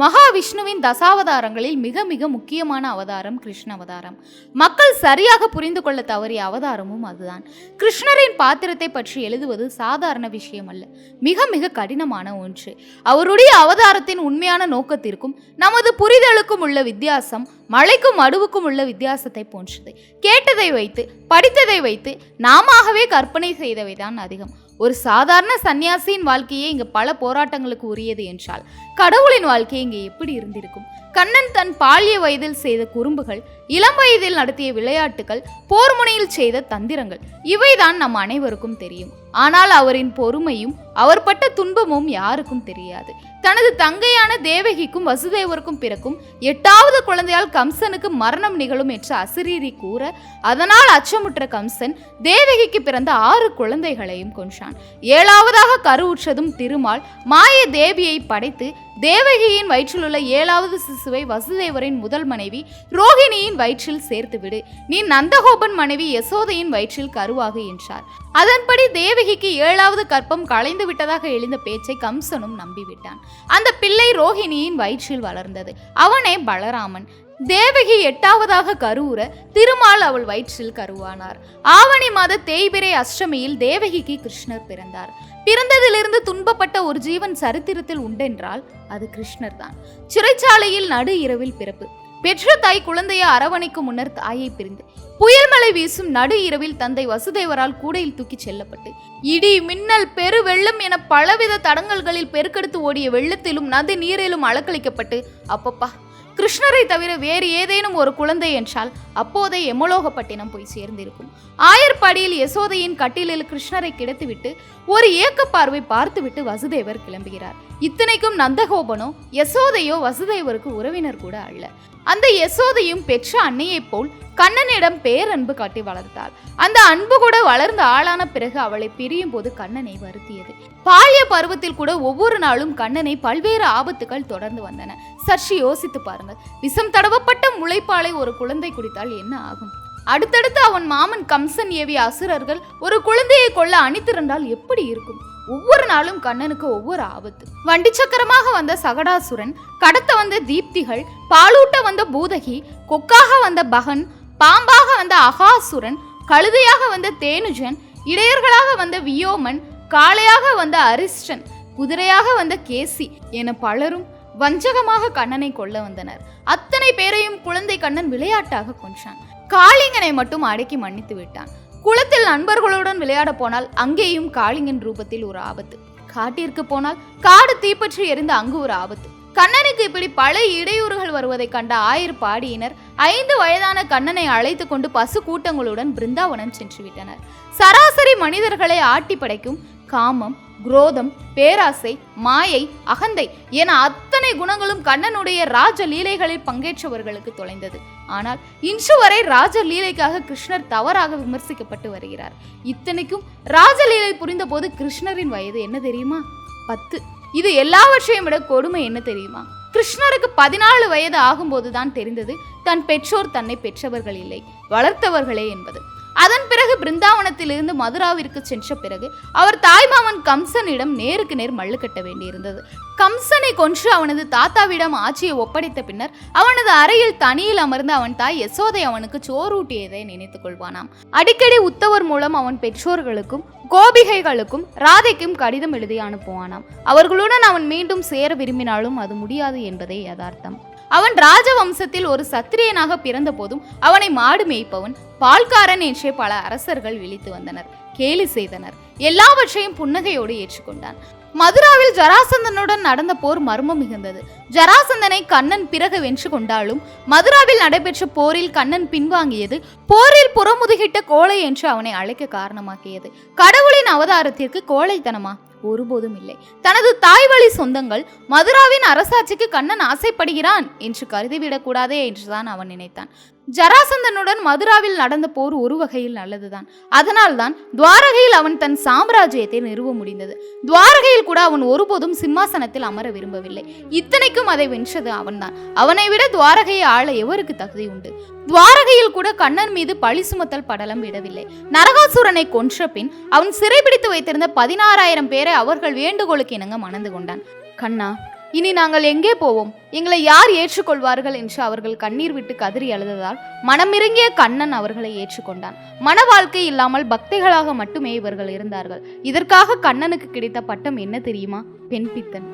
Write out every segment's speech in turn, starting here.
மகாவிஷ்ணுவின் தசாவதாரங்களில் மிக மிக முக்கியமான அவதாரம் கிருஷ்ண அவதாரம். மக்கள் சரியாக புரிந்து கொள்ள தவறிய அவதாரமும் அதுதான். கிருஷ்ணரின் பாத்திரத்தை பற்றி எழுதுவது சாதாரண விஷயம் அல்ல. மிக மிக கடினமான ஒன்று. அவருடைய அவதாரத்தின் உண்மையான நோக்கத்திற்கும் நமது புரிதலுக்கும் உள்ள வித்தியாசம் மழைக்கும் மடுவுக்கும் உள்ள வித்தியாசத்தை போன்றது. கேட்டதை வைத்து படித்ததை வைத்து நாமாகவே கற்பனை செய்தவைதான் அதிகம். ஒரு சாதாரண சன்னியாசியின் வாழ்க்கையே இங்கு பல போராட்டங்களுக்கு உரியது என்றால் கடவுளின் வாழ்க்கை இங்கே எப்படி இருந்திருக்கும்? கண்ணன் தன் பால்ய வயதில் செய்த குறும்புகள் இளம் வயதில் நடத்திய விளையாட்டுகள் போர்முனையில் செய்த தந்திரங்கள் இவைதான் நம் அனைவருக்கும் தெரியும். ஆனால் அவரின் பொறுமையும் அவர் பட்ட துன்பமும் யாருக்கும் தெரியாது. தனது தங்கையான தேவகிக்கும் வசுதேவருக்கும் பிறக்கும் எட்டாவது குழந்தையால் கம்சனுக்கு மரணம் நிகழும் என்று அசிரீரி கூற அதனால் அச்சமுற்ற கம்சன் தேவகிக்கு பிறந்த ஆறு குழந்தைகளையும் கொன்றான். ஏழாவதாக கருவுற்றதும் திருமால் மாய தேவியை படைத்து தேவகியின் வயிற்றிலுள்ள ஏழாவது சிசுவை வசுதேவரின் முதல் மனைவி ரோகிணியின் வயிற்றில் சேர்த்துவிடு. நீ நந்தகோபன் மனைவி யசோதையின் வயிற்றில் கருவாகு என்றார். அதன்படி தேவகிக்கு ஏழாவது கற்பம் களைந்து விட்டதாக எழுந்த பேச்சை கம்சனும் நம்பிவிட்டான். அந்த பிள்ளை ரோஹிணியின் வயிற்றில் வளர்ந்தது. அவனே பலராமன். தேவகி எட்டாவதாக கருவுற திருமால் அவள் வயிற்றில் கருவானார். ஆவணி மாத தேய்பிரை அஷ்டமியில் தேவகிக்கு கிருஷ்ணர் பிறந்தார். பிறந்ததிலிருந்து துன்பப்பட்ட ஒரு ஜீவன் சரித்திரத்தில் உண்டென்றால் அது கிருஷ்ணர் தான். சிறைச்சாலையில் நடு இரவில் பிறப்பு. பெற்ற தாய் குழந்தையை அரவணைக்கும் முன்னர் தாயை பிரிந்து. புயல் மழை வீசும் நடு இரவில் தந்தை வசுதேவரால் கூடையில் தூக்கிச் செல்லப்பட்டு. இடி மின்னல் பெரு வெள்ளம் என பலவித தடங்கல்களில் பெருக்கெடுத்து ஓடிய வெள்ளத்திலும் நதி நீரிலும் அலக்களிக்கப்பட்டு அப்பப்பா கிருஷ்ணரை தவிர வேறு ஏதேனும் ஒரு குழந்தை என்றால் அப்போதே எமலோகப்பட்டினம் போய் சேர்ந்திருக்கும். ஆயர்பாடியில் யசோதையின் கட்டிலில் கிருஷ்ணரை கிடத்துவிட்டு ஒரு ஏக்க பார்வை பார்த்துவிட்டு வசுதேவர் கிளம்புகிறார். இத்தனைக்கும் நந்தகோபனோ யசோதையோ வசுதேவருக்கு உறவினர் கூட அல்ல. அந்த யசோதையும் பெற்ற அன்னையைப் போல் கண்ணனிடம் பேரன்பு காட்டி வளர்த்தாள். அந்த அன்பு கூட வளர்ந்த ஆளான பிறகு அவளை பிரியும் போது கண்ணனை வருத்தியது. பால்ய பருவத்தில் கூட ஒவ்வொரு நாளும் கண்ணனை பல்வேறு ஆபத்துகள் தொடர்ந்து வந்தன. சற்று யோசித்து பாருங்கள். விஷம் தடவப்பட்ட முளைப்பாலை ஒரு குழந்தை குடித்தால் என்ன ஆகும்? அடுத்தடுத்து அவன் மாமன் கம்சன் ஏவிய அசுரர்கள் ஒரு குழந்தையை கொள்ள அணித்திருந்தால் எப்படி இருக்கும்? ஒவ்வொரு நாளும் கண்ணனுக்கு ஒவ்வொரு ஆபத்து. வண்டி சக்கரமாக வந்த சகடாசுரன் கடத்த வந்த தீப்திகள் பாலூட்ட வந்த பூதகி கொக்காக வந்த பகன் பாம்பாக வந்த அகாசுரன் கழுதையாக வந்த தேனுஜன் இடையர்களாக வந்த வியோமன் காளையாக வந்த அரிஷ்டன் குதிரையாக வந்த கேசி என பலரும் வஞ்சகமாக கண்ணனை கொல்ல வந்தனர். அத்தனை பேரையும் குழந்தை கண்ணன் விளையாட்டாக கொன்றான். காளிங்கனை மட்டும் அடக்கி மன்னித்து விட்டான். குளத்தில் நண்பர்களுடன் விளையாட போனால் அங்கேயும் காளிங்கன் ரூபத்தில் ஒரு ஆபத்து. காட்டிற்கு போனால் காடு தீப்பற்றி எரிந்து அங்கு ஒரு ஆபத்து. கண்ணனுக்கு இப்படி பல இடையூறுகள் வருவதை கண்ட ஆயிர பாடியினர் ஐந்து வயதான கண்ணனை அழைத்து கொண்டு பசு கூட்டங்களுடன் பிருந்தாவனம் சென்று விட்டனர் சராசரி மனிதர்களை ஆட்டி படைக்கும் காமம் குரோதம் பேராசை மாயை அகந்தை என அத்தனை குணங்களும் கண்ணனுடைய ராஜ லீலைகளில் பங்கேற்றவர்களுக்கு தொலைந்தது. ஆனால் இன்று வரை ராஜ லீலைக்காக கிருஷ்ணர் தவறாக விமர்சிக்கப்பட்டு வருகிறார். இத்தனைக்கும் ராஜலீலை புரிந்தபோது கிருஷ்ணரின் வயது என்ன தெரியுமா? பத்து. இது எல்லாவற்றையும் விட கொடுமை என்ன தெரியுமா? கிருஷ்ணருக்கு பதினாலு வயது ஆகும்போதுதான் தெரிந்தது தன் பெற்றோர் தன்னை பெற்றவர்கள் இல்லை வளர்த்தவர்களே என்பது. அதன் பிறகு பிருந்தாவனத்திலிருந்து மதுராவிற்கு சென்ற பிறகு அவர் தாய்மாமன் கம்சனிடம் நேருக்கு நேர் மல்லு கட்ட வேண்டியிருந்தது. கம்சனை கொன்று அவனது தாத்தாவிடம் ஆட்சியை ஒப்படைத்த பின்னர் அவனது அறையில் தனியில் அமர்ந்து அவன் தாய் யசோதை அவனுக்கு சோறூட்டியதை நினைத்துக் கொள்வானாம். அடிக்கடி உத்தவர் மூலம் அவன் பெற்றோர்களுக்கும் கோபிகைகளுக்கும் ராதைக்கும் கடிதம் எழுதி அனுப்புவானாம். அவர்களுடன் அவன் மீண்டும் சேர விரும்பினாலும் அது முடியாது என்பதே யதார்த்தம். அவன் ராஜவம்சத்தில் ஒரு சத்திரியனாக பிறந்த போதும் அவனை மாடு மேய்ப்பவன் பால்காரன் என்றே பல அரசர்கள் விழித்து வந்தனர் கேலி செய்தனர். எல்லாவற்றையும் புன்னகையோடு ஏற்றுக்கொண்டான். மதுராவில் ஜராசந்தனுடன் நடந்த போர் மர்மம் மிகுந்தது. ஜராசந்தனை கண்ணன் பிறகு வென்று கொண்டாலும் மதுராவில் நடைபெற்ற போரில் கண்ணன் பின்வாங்கியது போரில் புறமுதுகிட்ட கோழை என்று அவனை அழைக்க காரணமாக்கியது. கடவுளின் அவதாரத்திற்கு கோழைத்தனமா? ஒருபோதும் இல்லை. தனது தாய்வழி சொந்தங்கள் மதுராவின் அரசாட்சிக்கு கண்ணன் ஆசைப்படுகிறான் என்று கருதிவிடக்கூடாதே என்றுதான் அவன் நினைத்தான். ஜராசந்தனுடன் மதுராவில் நடந்த போர் ஒரு வகையில் நல்லதுதான். அதனால்தான் துவாரகையில் அவன் தன் சாம்ராஜ்யத்தை நிறுவ முடிந்தது. துவாரகையில் கூட அவன் ஒருபோதும் சிம்மாசனத்தில் அமர விரும்பவில்லை. இத்தனைக்கும் அதை வென்றது அவன்தான். அவனை விட துவாரகையை ஆள எவருக்கு தகுதி உண்டு? துவாரகையில் கூட கண்ணன் மீது பழி சுமத்தல் படலம் விடவில்லை. நரகாசுரனை கொன்ற பின் அவன் சிறைபிடித்து வைத்திருந்த பதினாறாயிரம் பேரை அவர்கள் வேண்டுகோளுக்கு இணங்க மணந்து கொண்டான். கண்ணா இனி நாங்கள் எங்கே போவோம்? எங்களை யார் ஏற்றுக்கொள்வார்கள் என்று அவர்கள் கண்ணீர் விட்டு கதறி அழுததால் மனமிறங்கிய கண்ணன் அவர்களை ஏற்றுக்கொண்டான். மன வாழ்க்கை இல்லாமல் பக்திகளாக மட்டுமே இவர்கள் இருந்தார்கள். இதற்காக கண்ணனுக்கு கிடைத்த பட்டம் என்ன தெரியுமா? பெண் பித்தன்.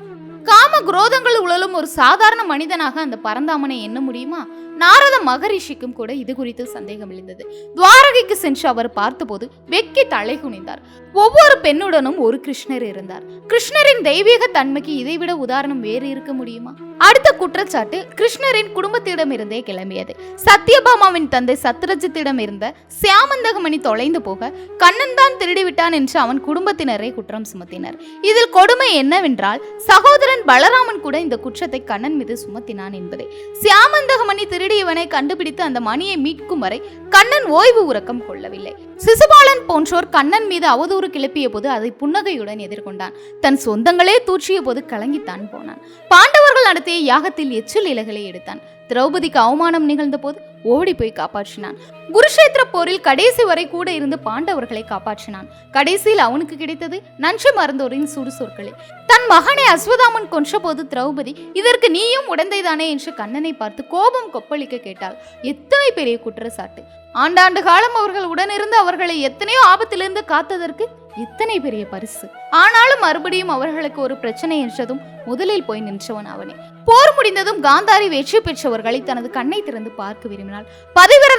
காம குரோதங்கள் உழலும் ஒரு சாதாரண மனிதனாக அந்த பரந்தாமனை எண்ண முடியுமா? நாரத மகரிஷிக்கும் கூட இது குறித்து சந்தேகம் எழுந்தது. துவாரகைக்கு சென்று அவர் பார்த்தபோது வெக்கி தலை குனிந்தார். ஒவ்வொரு பெண்ணுடனும் ஒரு கிருஷ்ணர் இருந்தார். கிருஷ்ணரின் தெய்வீக தன்மைக்கு இதைவிட உதாரணம் வேறு இருக்க முடியுமா? அடுத்த குற்றச்சாட்டு கிருஷ்ணரின் குடும்பத்திடமிருந்தே கிளம்பியது. சத்யபாமாவின் தந்தை சத்ரஜித்திடம் இருந்த சியாமந்தகமணி தொலைந்து போக கண்ணன் தான் திருடிவிட்டான் என்று அவன் குடும்பத்தினரை குற்றம் சுமத்தினர். இதில் கொடுமை என்னவென்றால் சகோதரன் பல பலராமன் கூட இந்த குற்றத்தை கண்ணன் மீது சுமத்தினான் என்பதே. சியாமந்தகமணி திருடியவனை கண்டுபிடித்து அந்த மணியை மீட்கும் வரை கண்ணன் ஓய்வு உறக்கம் கொள்ளவில்லை. சிசுபாலன் போன்றோர் கண்ணன் மீது அவதூறு கிளப்பிய போது அதை புன்னகையுடன் எதிர்கொண்டான். தன் சொந்தங்களே தூற்றிய போது கலங்கித்தான் போனான். பாண்டவர்கள் நடத்திய யாகத்தில் எச்சில் இலைகளை எடுத்தான். திரௌபதிக்கு அவமானம் நிகழ்ந்த போது ஓடி போய் காப்பாற்றினான். குருஷேத்திர போரில் கடைசி வரை கூட இருந்து பாண்டவர்களை காப்பாற்றினான். கடைசியில் அவனுக்கு கிடைத்தது நன்றி மறந்தோரின் சுடு சொற்களே தன் மகனை அஸ்வதாமன் கொன்றபோது திரௌபதி இதற்கு நீயும் உடந்தைதானே? என்று கண்ணனை பார்த்து கோபம் கொப்பளிக்க கேட்டாள். எத்தனை பெரிய குற்றச்சாட்டு. ஆண்டாண்டு காலம் அவர்கள் உடனிருந்து அவர்களை எத்தனையோ ஆபத்திலிருந்து காத்ததற்கு இத்தனை பெரிய பரிசு. ஆனாலும் மறுபடியும் அவர்களுக்கு ஒரு பிரச்சனை என்றதும் முதலில் போய் நின்றவன் அவனே. போர் முடிந்ததும் காந்தாரி வெற்றி பெற்றவர்களை தனது கண்ணை திறந்து பார்க்க விரும்பினாள்.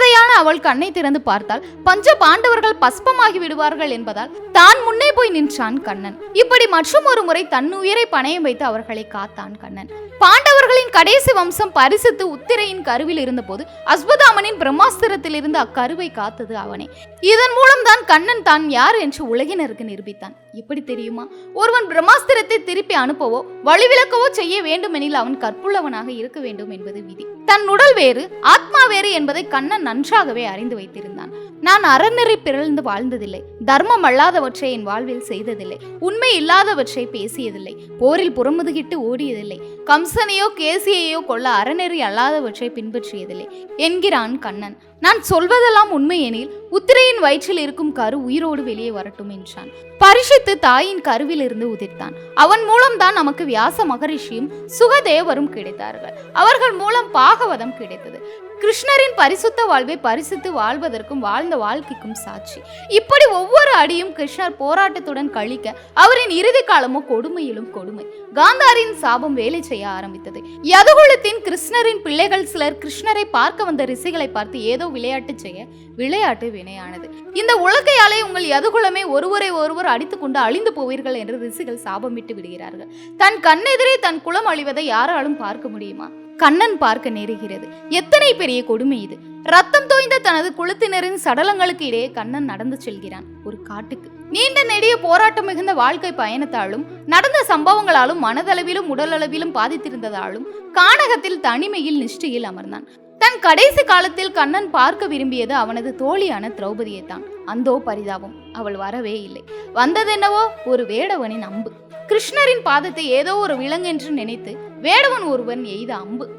பதிவிரதையான அவள் கண்ணை திறந்து பார்த்தால் பஞ்ச பாண்டவர்கள் பஸ்பமாகி விடுவார்கள் என்பதால் தான் முன்னே போய் நின்றான் கண்ணன். இப்படி மற்றும் ஒரு முறை தன் உயிரை பணயம் வைத்து அவர்களை காத்தான் கண்ணன். பாண்டவர்களின் கடைசி வம்சம் பரிசுத்து உத்திரையின் கருவில் இருந்தபோது அஸ்வதாமனின் பிரம்மாஸ்திரத்தில் இருந்து அக்கருவை காத்தது அவனே. இதன் மூலம்தான் கண்ணன் தான் யார் என்று உலகினருக்கு நிரூபித்தான். எப்படி தெரியுமா? ஒருவன் பிரம்மாஸ்திரத்தை திருப்பி அனுப்பவோ வழிவிலக்கவோ செய்ய வேண்டுமெனில் அவன் கற்புள்ளவனாக இருக்க வேண்டும் என்பது விதி. தன் உடல் வேறு ஆத்மா வேறு என்பதை கண்ணன் நன்றாகவே அறிந்து வைத்திருந்தான். நான் அறநெறி பிறழ்ந்து வாழ்ந்ததில்லை. தர்மம் அல்லாதவற்றை என் வாழ்வில் செய்ததில்லை. உண்மை இல்லாதவற்றை பேசியதில்லை. போரில் புறமுதுகிட்டு ஓடியதில்லை. கம்சனையோ கேசியையோ கொல்ல அறநெறி அல்லாதவற்றை பின்பற்றியதில்லை என்கிறான் கண்ணன். நான் சொல்வதெல்லாம் உண்மையெனில் உத்திரையின் வயிற்றில் இருக்கும் கரு உயிரோடு வெளியே வரட்டும் என்றான். பரிஷித்து தாயின் கருவிலிருந்து உதிர்த்தான். அவன் மூலம்தான் நமக்கு வியாச மகரிஷியும் சுகதேவரும் கிடைத்தார்கள். அவர்கள் மூலம் பாகவதம் கிடைத்தது. கிருஷ்ணரின் பரிசுத்த வாழ்வை பரிசுத்து வாழ்வதற்கும் வாழ்ந்த வாழ்க்கைக்கும் சாட்சி. இப்படி ஒவ்வொரு அடியும் கிருஷ்ணர் போராட்டத்துடன் கழிக்க அவரின் இறுதி காலமோ கொடுமையிலும் கொடுமை. காந்தாரின் சாபம் வேலை செய்ய ஆரம்பித்தது. யதுகுலத்தின் கிருஷ்ணரின் பிள்ளைகள் சிலர் கிருஷ்ணரை பார்க்க வந்த ரிஷிகளை பார்த்து ஏதோ விளையாட்டு செய்ய விளையாட்டு வினையானது. இந்த உலகையாலே உங்கள் யதுகுலமே ஒருவரை ஒருவர் அடித்துக்கொண்டு அழிந்து போவீர்கள் என்று ரிஷிகள் சாபமிட்டு விடுகிறார்கள். தன் கண்ணெதிரே தன் குலம் அழிவதை யாராலும் பார்க்க முடியுமா? கண்ணன் பார்க்க நேருகிறது. எத்தனை பெரிய கொடுமை இது. ரத்தம் தோய்ந்த தனது குளத்தினரின் சடலங்களுக்கு இடையே கண்ணன் நடந்து செல்கிறான். ஒரு காட்டுக்கு. நீண்ட நெடிய போராட்டம் மிகுந்த வாழ்க்கை பயணத்தாலும் நடந்த சம்பவங்களாலும் மனதளவிலும் உடலளவிலும் பாதித்திருந்ததாலும் கானகத்தில் தனிமையில் நிஷ்டையில் அமர்ந்தான். தன் கடைசி காலத்தில் கண்ணன் பார்க்க விரும்பியது அவனது தோழியான திரௌபதியை தான் அந்தோ பரிதாபம். அவள் வரவே இல்லை. வந்ததென்னவோ? ஒரு வேடவனின் அம்பு. கிருஷ்ணரின் பாதத்தை ஏதோ ஒரு விலங்கென்று நினைத்து வேடவன் ஒருவன் எய்த அம்பு.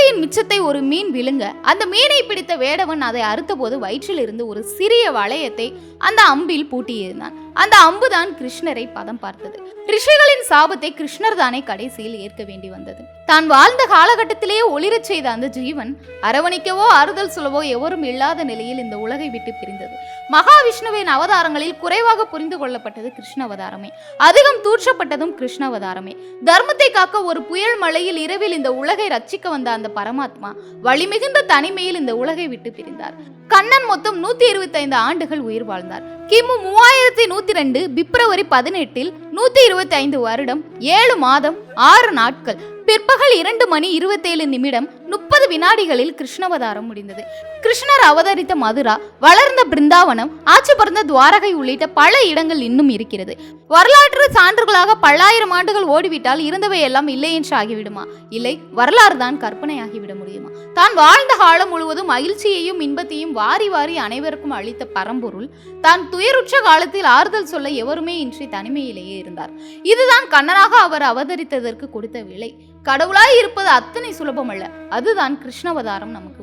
உலக்கையின் மிச்சத்தை ஒரு மீன் விழுங்க. அந்த மீனை பிடித்த வேடவன் அதை அறுத்தபோது வயிற்றில் இருந்து ஒரு சிறிய வளையத்தை அந்த அம்பில் பூட்டியிருந்தான். அந்த அம்புதான் கிருஷ்ணரை பதம் பார்த்தது. ரிஷிகளின் சாபத்தை கிருஷ்ணர் தானே கடைசியில் ஏற்க வேண்டி வந்தது. தான் வாழ்ந்த காலகட்டத்திலேயே ஒளிரச் செய்த அந்த ஜீவன் அரவணிக்கவோ ஆறுதல் சொல்லவோ எவரும் இல்லாத நிலையில் இந்த உலகை விட்டு பிரிந்தது. மகாவிஷ்ணுவின் அவதாரங்களில் குறைவாக புரிந்து கொள்ளப்பட்டது கிருஷ்ண அவதாரமே. அதிகம் தூற்றப்பட்டதும் கிருஷ்ண அவதாரமே. தர்மத்தை காக்க ஒரு புயல் மழையில் இரவில் இந்த உலகை ரட்சிக்க வந்த அந்த பரமாத்மா வழிமிகுந்த தனிமையில் இந்த உலகை விட்டு பிரிந்தார். கண்ணன் மொத்தம் நூத்தி இருபத்தைந்து ஆண்டுகள் உயிர் வாழ்ந்தார். கிமு மூவாயிரத்தி நூத்தி ரெண்டு பிப்ரவரி பதினெட்டில் நூத்தி இருபத்தி ஐந்து வருடம் ஏழு மாதம் ஆறு நாட்கள் பிற்பகல் இரண்டு மணி இருபத்தேழு நிமிடம் முப்பது வினாடிகளில் கிருஷ்ணவதாரம் முடிந்தது. கிருஷ்ணர் அவதரித்த மதுரா வளர்ந்த பிருந்தாவனம் ஆட்சி பறந்த துவாரகை உள்ளிட்ட பல இடங்கள் இன்னும் இருக்கிறது. வரலாற்று சான்றுகளாக பல்லாயிரம் ஆண்டுகள் ஓடிவிட்டால் இருந்தவை எல்லாம் இல்லை என்று ஆகிவிடுமா? இல்லை வரலாறு தான் கற்பனையாகிவிட முடியுமா? தான் வாழ்ந்த காலம் முழுவதும் மகிழ்ச்சியையும் இன்பத்தையும் வாரி வாரி அனைவருக்கும் அளித்த பரம்பொருள் தான் துயருற்ற காலத்தில் ஆறுதல் சொல்ல எவருமே இன்றி தனிமையிலேயே இருந்தார். இதுதான் கண்ணனாக அவர் அவதரித்ததற்கு கொடுத்த விலை. கடவுளாய் இருப்பது அத்தனை சுலபமல்ல. அதுதான் கிருஷ்ணவதாரம் நமக்கு